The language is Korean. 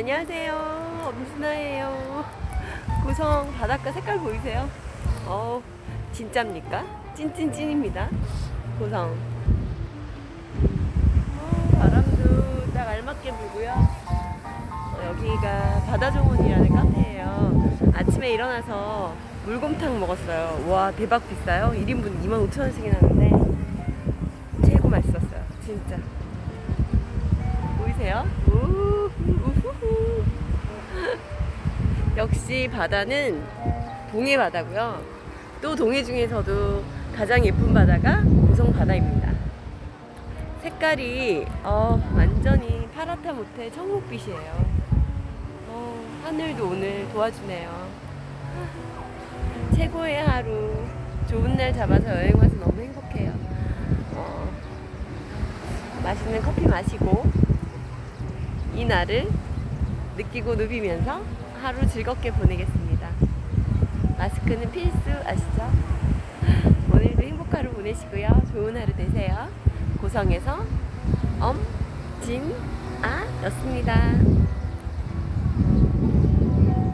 안녕하세요. 엄순아예요. 고성 바닷가 색깔 보이세요? 어, 진짜입니까? 찐찐찐입니다. 고성. 어, 바람도 딱 알맞게 불고요. 어, 여기가 바다정원이라는 카페예요. 아침에 일어나서 물곰탕 먹었어요. 와 대박 비싸요. 1인분 25,000원씩이 나는데 최고 맛있었어요. 진짜. 역시 바다는 동해 바다고요. 또 동해 중에서도 가장 예쁜 바다가 고성 바다입니다. 색깔이 어, 완전히 파랗다 못해 청록빛이에요. 어, 하늘도 오늘 도와주네요. 최고의 하루. 좋은 날 잡아서 여행 와서 너무 행복해요. 어, 맛있는 커피 마시고 이 날을 느끼고 누비면서 하루 즐겁게 보내겠습니다. 마스크는 필수 아시죠? 오늘도 행복한 하루 보내시고요. 좋은 하루 되세요. 고성에서 엄진아였습니다.